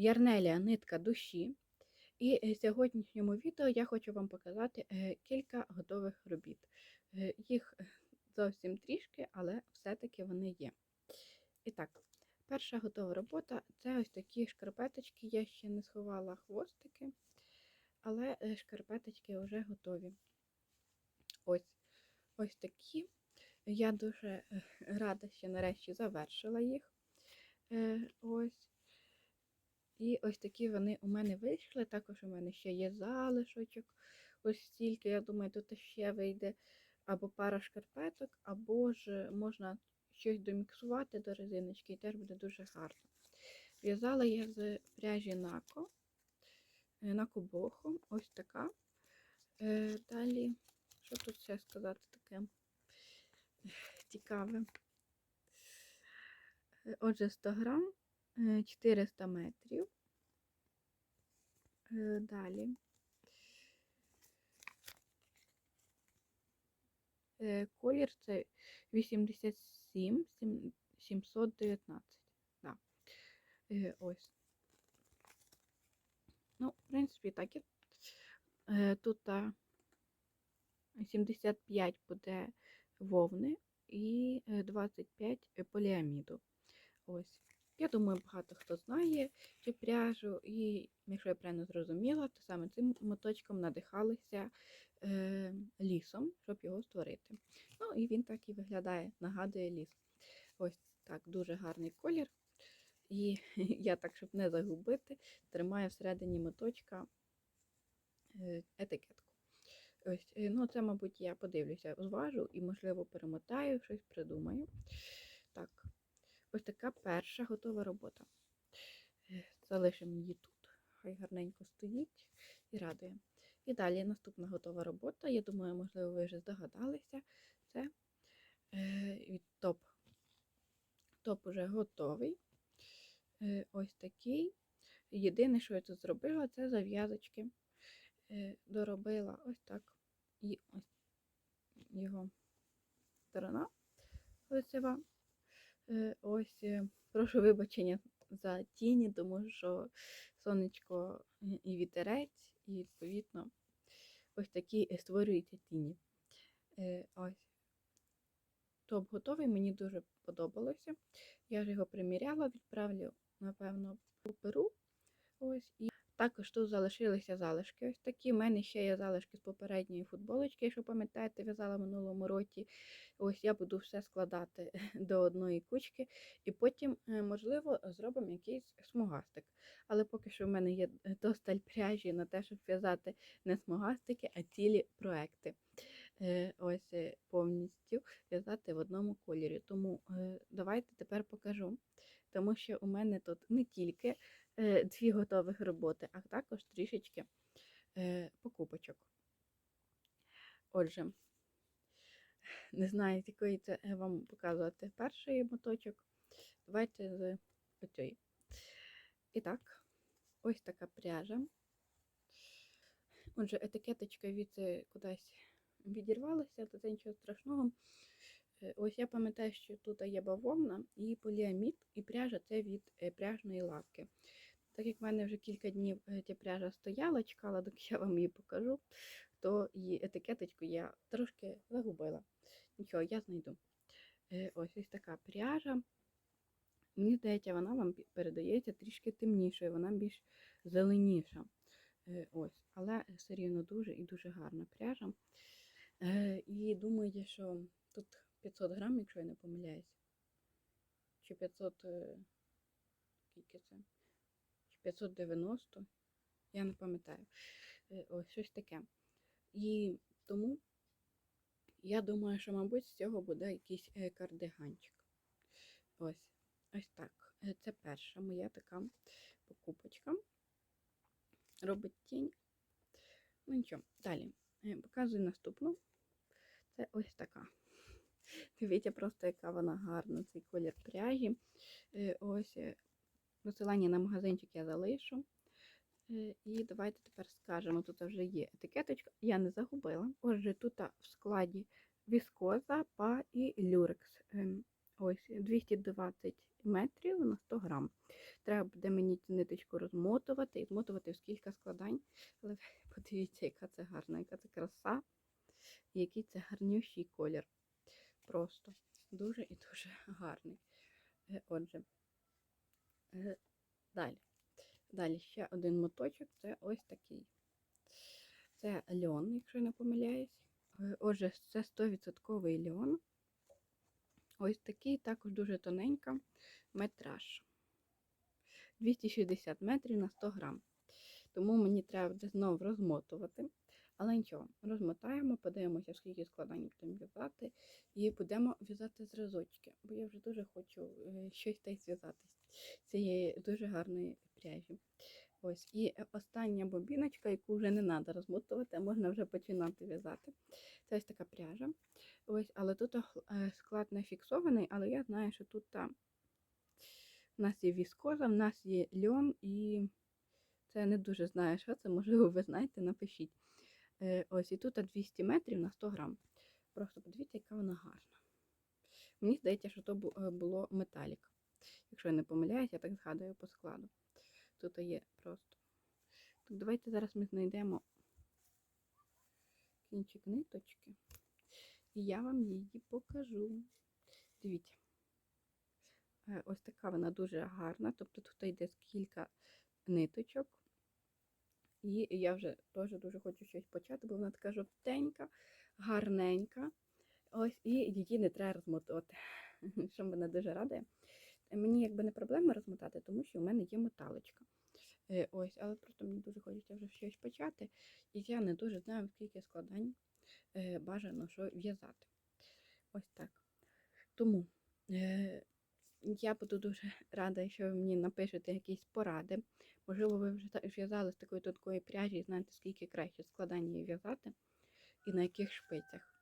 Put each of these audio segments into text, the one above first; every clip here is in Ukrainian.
Ярнелія Нитка душі. І е, в сьогоднішньому відео я хочу вам показати е, кілька готових робіт. Е, Їх е, зовсім трішки, але все-таки вони є. І так, перша готова робота це ось такі шкарпеточки. Я ще не сховала хвостики, але е, шкарпеточки вже готові. Ось, ось такі. Я дуже е, рада, що нарешті завершила їх. Е, Ось. І ось такі вони у мене вийшли. Також у мене ще є залишочок. Ось стільки, я думаю, тут ще вийде або пара шкарпеток, або ж можна щось доміксувати до резиночки, і теж буде дуже гарно. В'язала я з пряжі Нако, е, Нако Боху, ось така. Е, Далі, що тут ще сказати таке? цікаве. Е, Отже, 100 грам, 400 метрів. Е, Далі. Е, Колір це 87 сім- 719. Да. Е, Ось. Ну, в принципі, так і Е, тут а, 75 буде вовни і е, 25 поліаміду. Ось. Я думаю, багато хто знає цю пряжу, і якщо я правильно зрозуміла, то саме цим моточком надихалися е, лісом, щоб його створити. Ну, і він так і виглядає, нагадує ліс. Ось так, дуже гарний колір. І я так, щоб не загубити, тримаю всередині моточка е, етикетку. Ось, е, ну, це, мабуть, я подивлюся, зважу і, можливо, перемотаю, щось придумаю. Так, ось така перша готова робота. Залишимо її тут, хай гарненько стоїть і радує. І далі наступна готова робота. Я думаю, можливо, ви вже здогадалися. Це е, від топ. Топ уже готовий. Е, ось такий. Єдине, що я тут зробила, це зав'язочки. Е, доробила ось так. І ось його сторона лицева. Е, Ось, е, прошу вибачення за тіні, тому що сонечко і вітерець, і відповідно ось такі створюються тіні. Е, Ось. Топ готовий, мені дуже подобалося. Я ж його приміряла, відправлю, напевно, у перу. Ось і також тут залишилися залишки. Ось такі. У мене ще є залишки з попередньої футболочки, якщо пам'ятаєте, в'язала в минулому році. Ось я буду все складати до одної кучки, і потім, е, можливо, зробимо якийсь смугастик. Але поки що в мене є досталь пряжі на те, щоб в'язати не смугастики, а цілі проекти. Е, Ось е, повністю в'язати в одному кольорі. Тому давайте тепер покажу. Тому що у мене тут не тільки дві готових роботи, а також трішечки е, покупочок. Отже, не знаю, якої це е, вам показувати перший моточок. Давайте з оцьої. І так, ось така пряжа. Отже, етикеточка від е, кудись відірвалася, то це нічого страшного. Е, Ось я пам'ятаю, що тут є бавовна і поліамід, і пряжа це від е, пряжної лавки. Так як в мене вже кілька днів е, ця пряжа стояла, чекала, доки я вам її покажу, то її етикеточку я трошки загубила. Нічого, я знайду. Е, Ось ось така пряжа. Мені здається, вона вам передається трішки темнішою, вона більш зеленіша. Е, Ось, Але все рівно дуже і дуже гарна пряжа. І думаю, що тут 500 грам, якщо я не помиляюсь. Чи 500. е, Скільки це? Чи 590? Я не пам'ятаю. Е, Ось щось таке. І тому я думаю, що, мабуть, з цього буде якийсь е, кардиганчик. Ось. Ось так. Е, Це перша моя така покупочка. Робить тінь. Ну нічого, далі. Показую наступну. Це ось така. Дивіться, просто яка вона гарна, цей колір пряжі. Ось посилання на магазинчик я залишу. Е, І давайте тепер скажемо, тут вже є етикеточка, я не загубила. Отже, тут в складі віскоза, па і люрекс. Ем, Ось 220 метрів на 100 грам. Треба буде мені цю ниточку розмотувати і змотувати в кілька складань. Але подивіться, яка це гарна, яка це краса, і який це гарнющий колір. Просто дуже і дуже гарний. Е, Отже, далі. Далі ще один моточок це ось такий. Це льон, якщо я не помиляюсь. Е, Отже, це 100% льон. Ось такий, також дуже тоненька метраж. 260 метрів на 100 грам. Тому мені треба буде знову розмотувати. Але нічого, розмотаємо, подивимося, скільки складань будемо в'язати, і будемо в'язати зразочки. Бо я вже дуже хочу е, щось та й зв'язати з цієї дуже гарної пряжі. Ось. І е, остання бобіночка, яку вже не треба розмотувати, а можна вже починати в'язати. Це ось така пряжа. Ось, але тут е, склад не фіксований, але я знаю, що тут та, в нас є віскоза, в нас є льон, і це я не дуже знаю, що це, можливо, ви знаєте, напишіть. Е, Ось, і тут 200 метрів на 100 грам. Просто подивіться, яка вона гарна. Мені здається, що то було металік. Якщо я не помиляюсь, я так згадую по складу. Тут є просто. Так, давайте зараз ми знайдемо кінчик ниточки. І я вам її покажу. Дивіться. Е, Ось така вона дуже гарна. Тобто тут йде кілька ниточок. І я вже теж дуже хочу щось почати, бо вона така жовтенька, гарненька. Ось, і її не треба розмотувати. Що мене дуже радує. Мені якби не проблема розмотати, тому що у мене є металочка. Е, Ось, але просто мені дуже хочеться вже щось почати. І я не дуже знаю, скільки складань е, бажано що в'язати. Ось так. Тому е, я буду дуже рада, якщо ви мені напишете якісь поради. Можливо, ви вже в'язали з такої тонкої пряжі і знаєте, скільки краще складань її в'язати і на яких шпицях.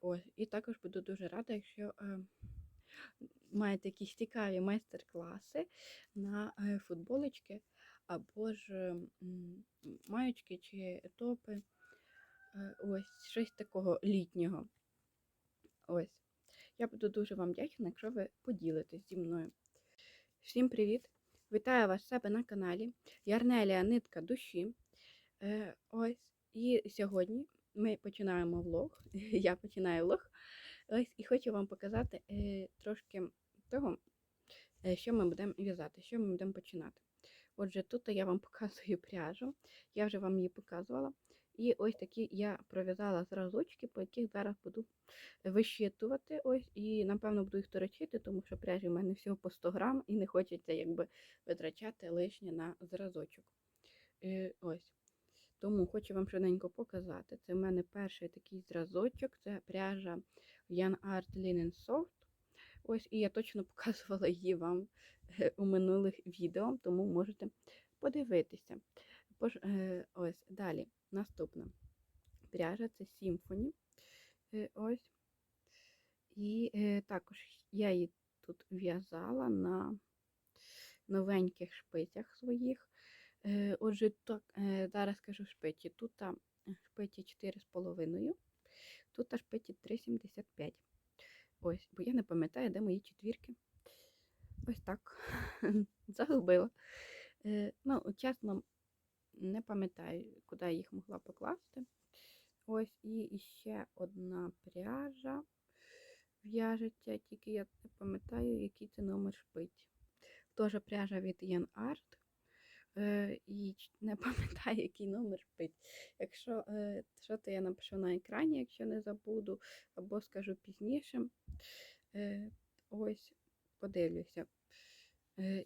Ось. І також буду дуже рада, якщо маєте якісь цікаві майстер-класи на е, футболочки або ж маючки чи топи. Е, Ось щось такого літнього. Ось. Я буду дуже вам вдячна, якщо ви поділитесь зі мною. Всім привіт! Вітаю вас себе на каналі Ярнелія Нитка душі. Е, ось. І сьогодні ми починаємо влог. Я починаю влог. Ось і хочу вам показати е, трошки того, е, що ми будемо в'язати, що ми будемо починати. Отже, тут я вам показую пряжу, я вже вам її показувала. І ось такі я пров'язала зразочки, по яких зараз буду вищитувати. Ось, і напевно буду їх торочити, тому що пряжі в мене всього по 100 грам і не хочеться якби витрачати лишнє на зразочок. Е, ось. Тому хочу вам швиденько показати. Це в мене перший такий зразочок, це пряжа Yan Art Linen Soft. Ось, і я точно показувала її вам е, у минулих відео, тому можете подивитися. Е, ось далі. Наступна пряжа це Symphony. Е, ось. І також я її тут в'язала на новеньких шпицях своїх. Отже, так, зараз скажу шпиці. Тут шпиці 4,5, тут та шпиці 3,75. Ось, бо я не пам'ятаю, де мої четвірки. Ось так. Загубила. Е, ну, чесно, не пам'ятаю, куди я їх могла покласти. Ось і ще одна пряжа в'яжеться, тільки я не пам'ятаю, який це номер шпиць. Теж пряжа від Art. Е, і не пам'ятаю, який номер шпиць. Якщо е, що, то я напишу на екрані, якщо не забуду, або скажу пізніше. Е, ось, подивлюся.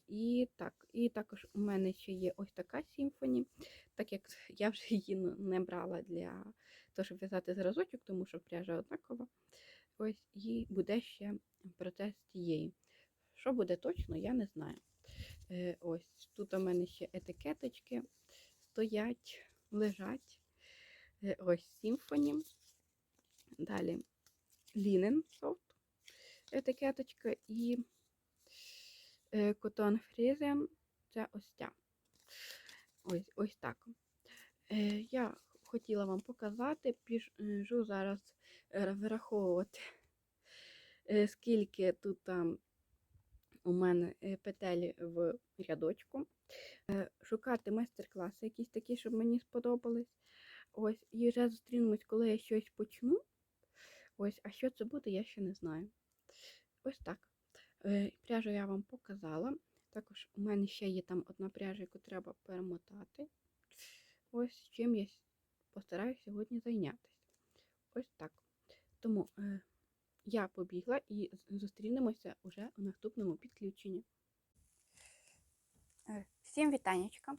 І так, і також у мене ще є ось така симфоні, так як я вже її не брала для того, щоб в'язати зразочок, тому що пряжа однакова. Ось і буде ще процес тієї. Що буде точно, я не знаю. Е, Ось тут у мене ще етикеточки стоять, лежать. Е, Ось симфоні. Далі лінен софт етикеточка і е, Cotton Friesen це ось ця. Ось, ось так. Е, я хотіла вам показати, біжу зараз е, вираховувати, е, скільки тут там у мене е, петелі в рядочку. Е, Шукати майстер-класи якісь такі, щоб мені сподобались. Ось, і вже зустрінемось, коли я щось почну. Ось, а що це буде, я ще не знаю. Ось так. Е, Пряжу я вам показала. Також у мене ще є там одна пряжа, яку треба перемотати. Ось чим я постараюсь сьогодні зайнятися. Ось так. Тому я побігла і зустрінемося уже у наступному підключенні. Е, Всім вітаннячка.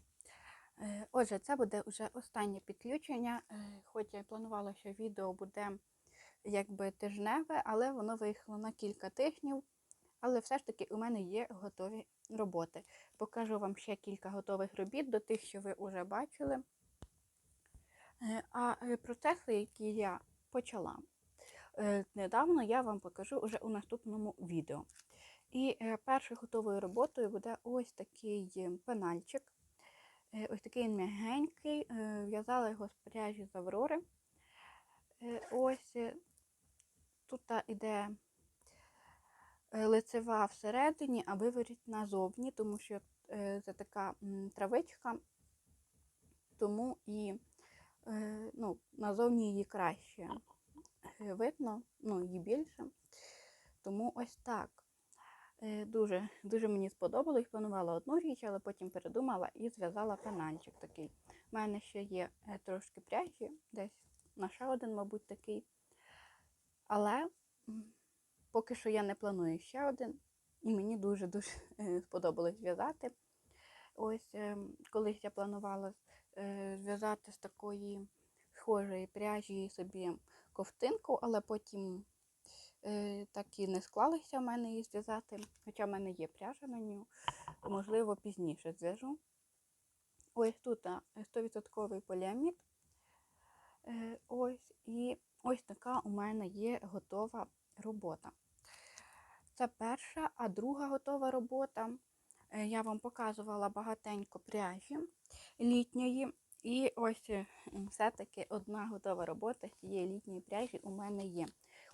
Е, Отже, це буде вже останнє підключення. Е, Хоч я й планувала, що відео буде якби тижневе, але воно виїхало на кілька тижнів. Але все ж таки у мене є готові роботи. Покажу вам ще кілька готових робіт до тих, що ви вже бачили. А процеси, які я почала недавно, я вам покажу вже у наступному відео. І е, першою готовою роботою буде ось такий е, пенальчик. Е, Ось такий м'ягенький. е, В'язала його з пряжі з Аврори. Е, Ось е, тут іде е, лицева всередині, а виворіт назовні, тому що е, це така травичка, тому і е, ну, назовні її краще е, видно, ну, її більше. Тому ось так. Е, Дуже, дуже мені сподобалось. Планувала одну річ, але потім передумала і зв'язала пенальчик такий. У мене ще є е, трошки пряжі, десь на ще один, мабуть, такий. Але поки що я не планую ще один. І мені дуже-дуже е, сподобалось зв'язати. Ось е, колись я планувала е, зв'язати з такої схожої пряжі собі ковтинку, але потім е, так і не склалося в мене її зв'язати. Хоча в мене є пряжа на нього, можливо, пізніше зв'яжу. Ось тут а, 100% поліамід. Е, ось, і ось така у мене є готова робота. Це перша, а друга готова робота. е, Я вам показувала багатенько пряжі літньої. І ось е, все-таки одна готова робота з цієї літньої пряжі у мене є.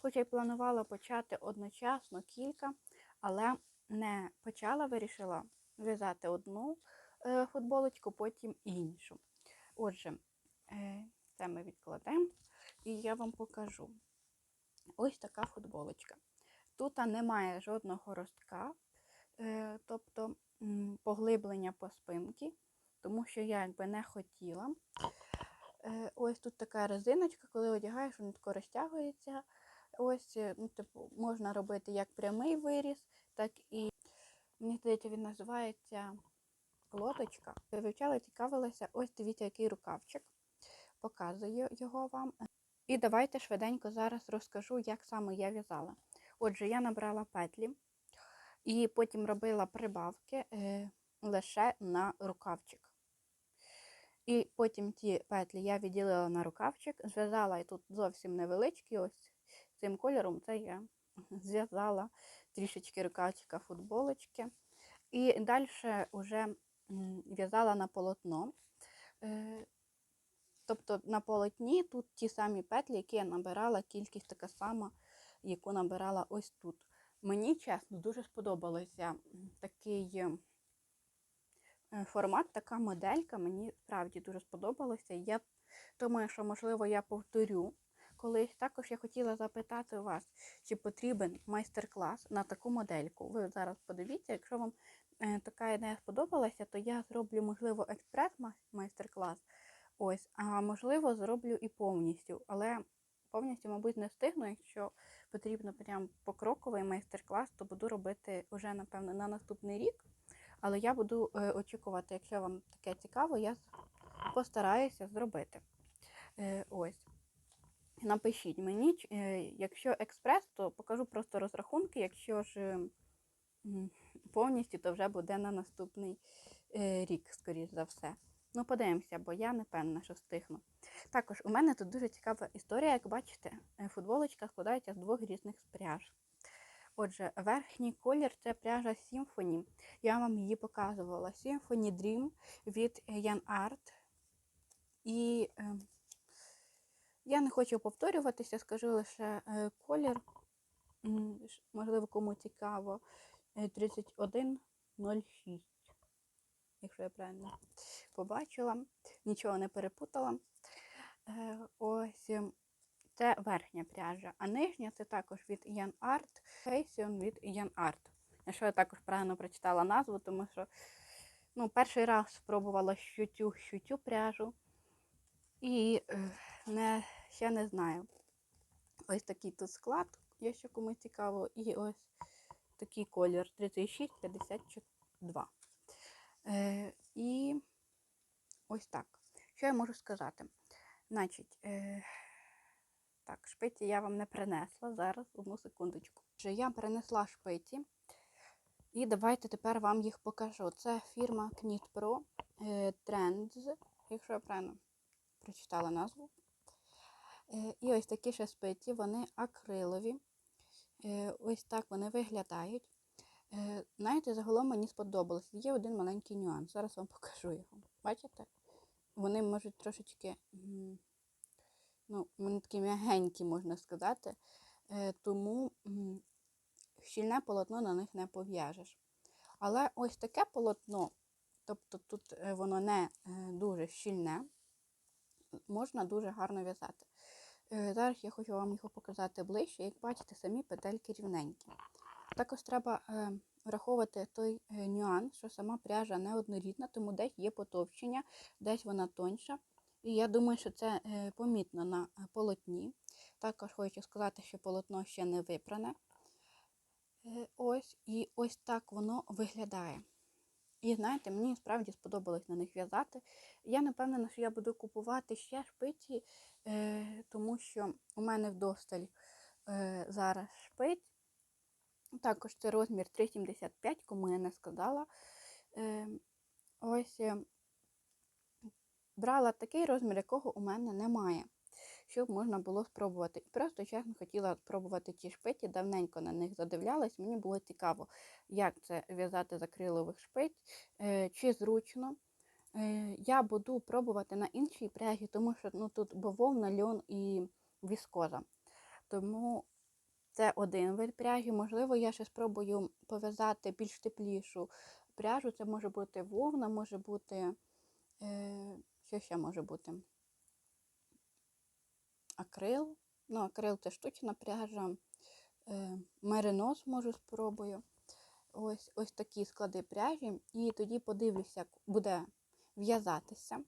Хоча й планувала почати одночасно кілька, але не почала, вирішила в'язати одну е, футболочку, потім іншу. Отже, е, це ми відкладемо і я вам покажу. Ось така футболочка. Тут немає жодного ростка, тобто поглиблення по спинці, тому що я якби не хотіла. Е, Ось тут така резиночка, коли одягаєш, вона тако розтягується. Ось, е, ну, типу, можна робити як прямий виріз, так і, мені здається, він називається лодочка. Я Вивчала, цікавилася. Ось дивіться, який рукавчик. Показую його вам. І давайте швиденько зараз розкажу, як саме я в'язала. Отже, я набрала петлі і потім робила прибавки е, лише на рукавчик. І потім ті петлі я відділила на рукавчик, зв'язала і тут зовсім невеличкі, ось цим кольором це я зв'язала трішечки рукавчика футболочки. І далі вже в'язала на полотно. Е, Тобто на полотні тут ті самі петлі, які я набирала, кількість така сама, яку набирала ось тут. Мені, чесно, дуже сподобалося такий е, формат, така моделька. Мені справді дуже сподобалося. Я думаю, що, можливо, я повторю колись. Також я хотіла запитати вас, чи потрібен майстер-клас на таку модельку. Ви зараз подивіться, якщо вам е, така ідея сподобалася, то я зроблю, можливо, експрес-майстер-клас. Ось, а можливо, зроблю і повністю, але повністю, мабуть, не встигну. Якщо потрібно прям покроковий майстер-клас, то буду робити вже, напевно, на наступний рік. Але я буду е, очікувати, якщо вам таке цікаво, я постараюся зробити. Е, ось. Напишіть мені, е, якщо експрес, то покажу просто розрахунки. Якщо ж е, повністю, то вже буде на наступний рік, скоріш за все. Ну, подивимося, бо я не певна, що встигну. Також у мене тут дуже цікава історія. Як бачите, футболочка складається з двох різних пряж. Отже, верхній колір це пряжа Symphony. Я вам її показувала. Symphony Dream від Jan Art. І е, я не хочу повторюватися, скажу лише е, колір. Можливо, кому цікаво. е, 3106. Якщо я правильно побачила, нічого не перепутала. Е, Ось ем, це верхня пряжа, а нижня це також від Ян Арт, Фейсіон від Ян Арт. Якщо я також правильно прочитала назву, тому що ну, перший раз спробувала щутю щутю пряжу і е, не, ще не знаю. Ось такий тут склад, якщо комусь цікаво, і ось такий колір 3652. Е, і ось так. Що я можу сказати? Значить, е, так, шпиці я вам не принесла зараз, одну секундочку. Я принесла шпиці. І давайте тепер вам їх покажу. Це фірма Knit Pro е, Trends, якщо я правильно прочитала назву. Е, І ось такі ще спиці, вони акрилові. Е, Ось так вони виглядають. Знаєте, загалом мені сподобалось. Є один маленький нюанс. Зараз вам покажу його. Бачите? Вони можуть трошечки, ну, вони такі м'ягенькі, можна сказати. Е, Тому щільне полотно на них не пов'яжеш. Але ось таке полотно, тобто тут е, воно не е, дуже щільне, можна дуже гарно в'язати. Зараз я хочу вам його показати ближче. Як бачите, самі петельки рівненькі. Також треба враховувати той нюанс, що сама пряжа неоднорідна, тому десь є потовщення, десь вона тоньша. І я думаю, що це е, помітно на е, полотні. Також хочу сказати, що полотно ще не випране. Е, Ось, і ось так воно виглядає. І знаєте, мені справді сподобалось на них в'язати. Я не впевнена, що я буду купувати ще шпиці, тому що у мене вдосталь зараз шпиць. Також це розмір 3,75, кому я не сказала. Е, ось брала такий розмір, якого у мене немає, щоб можна було спробувати. І просто чесно хотіла спробувати ті шпиці, давненько на них задивлялась. Мені було цікаво, як це в'язати з акрилових шпиць, е, чи зручно. Е, Я буду пробувати на іншій пряжі, тому що ну, тут бавовна, льон і віскоза. Тому це один вид пряжі. Можливо, я ще спробую пов'язати більш теплішу пряжу. Це може бути вовна, може бути. Е, що ще може бути? Акрил. Ну, акрил це штучна пряжа. Е, меринос можу спробую. Ось, ось такі склади пряжі. І тоді подивлюся, як буде в'язатися.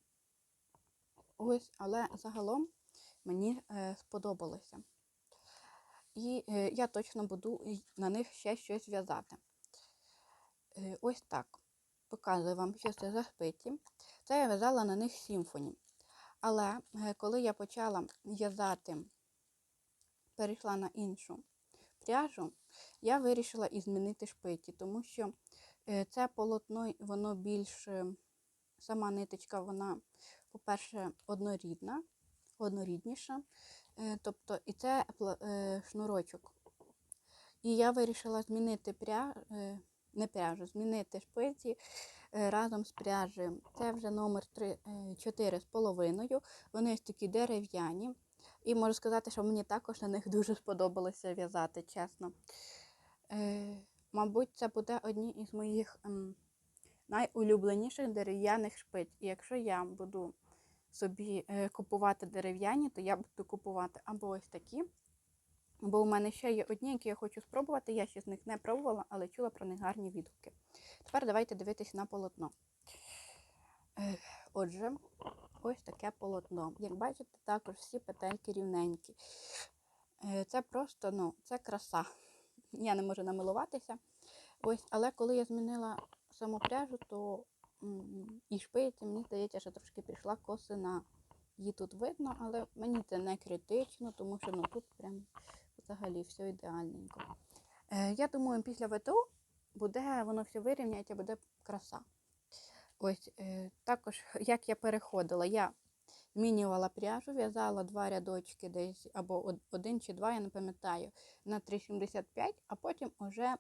Ось, але загалом мені е, сподобалося. І е, я точно буду на них ще щось в'язати. Е, ось так. Показую вам, що це за спиці. Це я в'язала на них сімфоні. Але е, коли я почала в'язати, перейшла на іншу пряжу, я вирішила і змінити шпиці, тому що е, це полотно, воно більш, е, сама ниточка, вона, по-перше, однорідна, однорідніша. Тобто, і це шнурочок. І я вирішила змінити пря... е, не пряжу, змінити шпиці е, разом з пряжею. Це вже номер 3, 4 з половиною. Вони ось такі дерев'яні. І можу сказати, що мені також на них дуже сподобалося в'язати, чесно. Е, мабуть, це буде одні із моїх ем, найулюбленіших дерев'яних шпиць. І якщо я буду собі е, купувати дерев'яні, то я буду купувати або ось такі. Бо у мене ще є одні, які я хочу спробувати. Я ще з них не пробувала, але чула про них гарні відгуки. Тепер давайте дивитись на полотно. Отже, ось таке полотно. Як бачите, також всі петельки рівненькі. Е, Це просто, ну, це краса. Я не можу намилуватися. Ось, але коли я змінила саму пряжу, то і шпиці, мені здається, що трошки пішла косина. Її тут видно, але мені це не критично, тому що ну, тут прям взагалі все ідеальненько. Е, я думаю, після ВТУ буде воно все вирівняється, буде краса. Ось е, також, як я переходила, я змінювала пряжу, в'язала два рядочки десь, або один чи два, я не пам'ятаю, на 3,75, а потім вже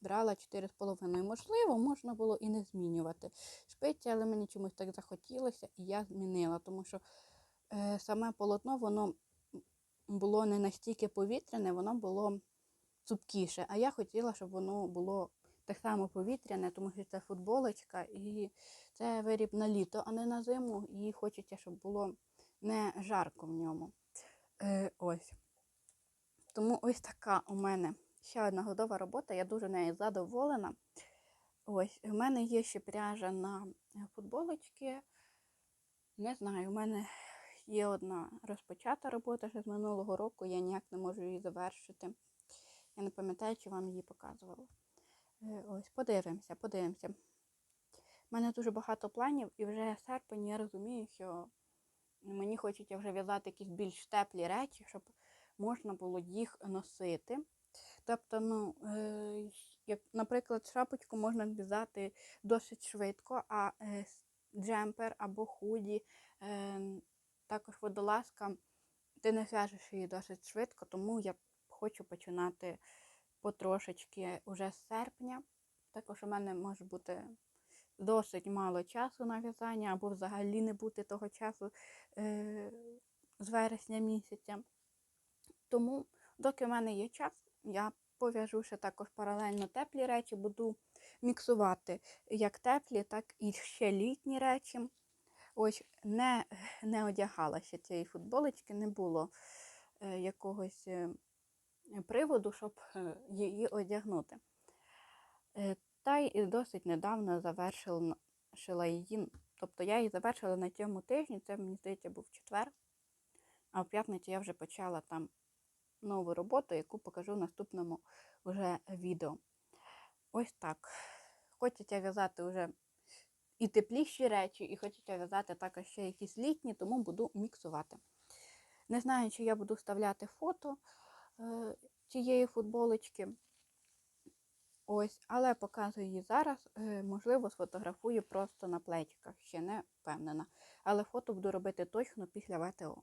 брала 4,5. Можливо, можна було і не змінювати шпиці, але мені чомусь так захотілося, і я змінила, тому що е, саме полотно воно було не настільки повітряне, воно було цупкіше. А я хотіла, щоб воно було так само повітряне, тому що це футболочка, і це виріб на літо, а не на зиму. І хочеться, щоб було не жарко в ньому. Е, ось. Тому ось така у мене ще одна годова робота, я дуже нею задоволена. Ось, у мене є ще пряжа на футболочки. Не знаю, у мене є одна розпочата робота ще з минулого року, я ніяк не можу її завершити. Я не пам'ятаю, чи вам її показувала. Е, Ось, подивимося, подивимося. У мене дуже багато планів, і вже серпень я розумію, що мені хочеться вже в'язати якісь більш теплі речі, щоб можна було їх носити. Тобто, ну, е, як, наприклад, шапочку можна в'язати досить швидко, а е, джемпер або худі, також водолазка, ти не в'яжеш її досить швидко, тому я хочу починати потрошечки уже з серпня. Також у мене може бути досить мало часу на в'язання, або взагалі не бути того часу е, з вересня місяця. Тому, доки в мене є час, я пов'яжу ще також паралельно теплі речі, буду міксувати як теплі, так і ще літні речі. Ось не, не одягала ще цієї футболочки, не було е, якогось е, приводу, щоб е, її одягнути. Та й досить недавно завершила її. Тобто я її завершила на цьому тижні, це мені здається був четвер, а в п'ятницю я вже почала там нову роботу, яку покажу в наступному вже відео. Ось так. Хочеться в'язати вже і тепліші речі, і хочеться в'язати також ще якісь літні, тому буду міксувати. Не знаю, чи я буду вставляти фото е, цієї футболочки. Ось, але показую її зараз. Е, можливо, сфотографую просто на плечиках, ще не впевнена. Але фото буду робити точно після ВТО.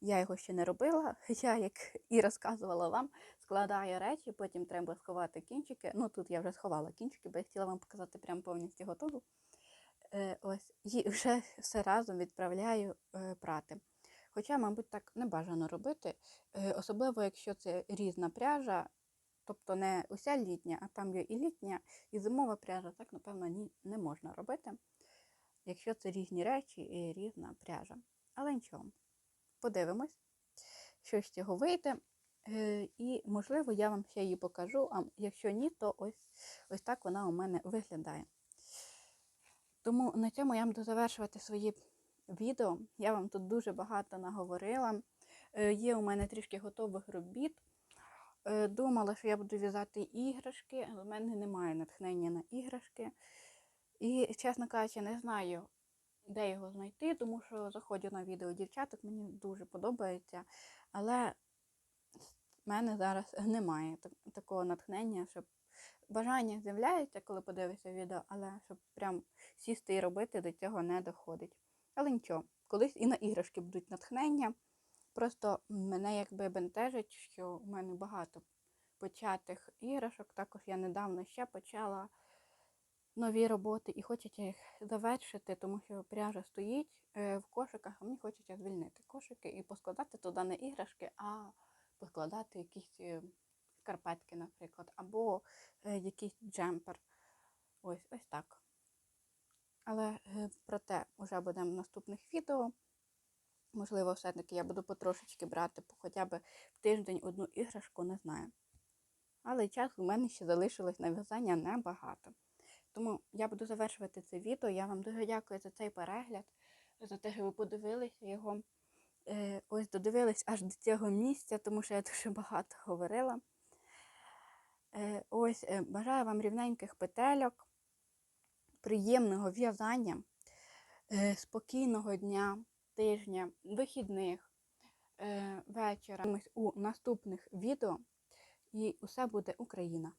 Я його ще не робила. Я, як і розказувала вам, складаю речі, потім треба сховати кінчики. Ну, тут я вже сховала кінчики, бо я хотіла вам показати прям повністю готову. Е, ось, і вже все разом відправляю е, прати. Хоча, мабуть, так не бажано робити, е, особливо якщо це різна пряжа, тобто не уся літня, а там є і літня, і зимова пряжа, так, напевно, ні, не можна робити, якщо це різні речі і різна пряжа. Але нічого, подивимось, що з цього вийде. І, можливо, я вам ще її покажу, а якщо ні, то ось, ось так вона у мене виглядає. Тому на цьому я буду завершувати свої відео. Я вам тут дуже багато наговорила. Е, Є у мене трішки готових робіт. Е, Думала, що я буду в'язати іграшки, але в мене немає натхнення на іграшки. І, чесно кажучи, не знаю, де його знайти, тому що заходжу на відео дівчаток, мені дуже подобається. Але в мене зараз немає такого натхнення, щоб бажання з'являється, коли подивишся відео, але щоб прям сісти і робити, до цього не доходить. Але нічого, колись і на іграшки будуть натхнення. Просто мене якби бентежить, що в мене багато початих іграшок. Також я недавно ще почала нові роботи і хочеться їх завершити, тому що пряжа стоїть е, в кошиках, а мені хочеться звільнити кошики і поскладати туди не іграшки, а поскладати якісь шкарпетки, наприклад, або е, якийсь джемпер. Ось ось так. Але е, про те вже буде в наступних відео. Можливо, все-таки я буду потрошечки брати по хоча б в тиждень одну іграшку, не знаю. Але часу у мене ще залишилось на в'язання небагато. Тому я буду завершувати це відео. Я вам дуже дякую за цей перегляд, за те, що ви подивилися його. Е, ось додивились аж до цього місця, тому що я дуже багато говорила. Е, ось е, бажаю вам рівненьких петельок, приємного в'язання, е, спокійного дня, тижня, вихідних, вечора. У наступних відео і усе буде Україна!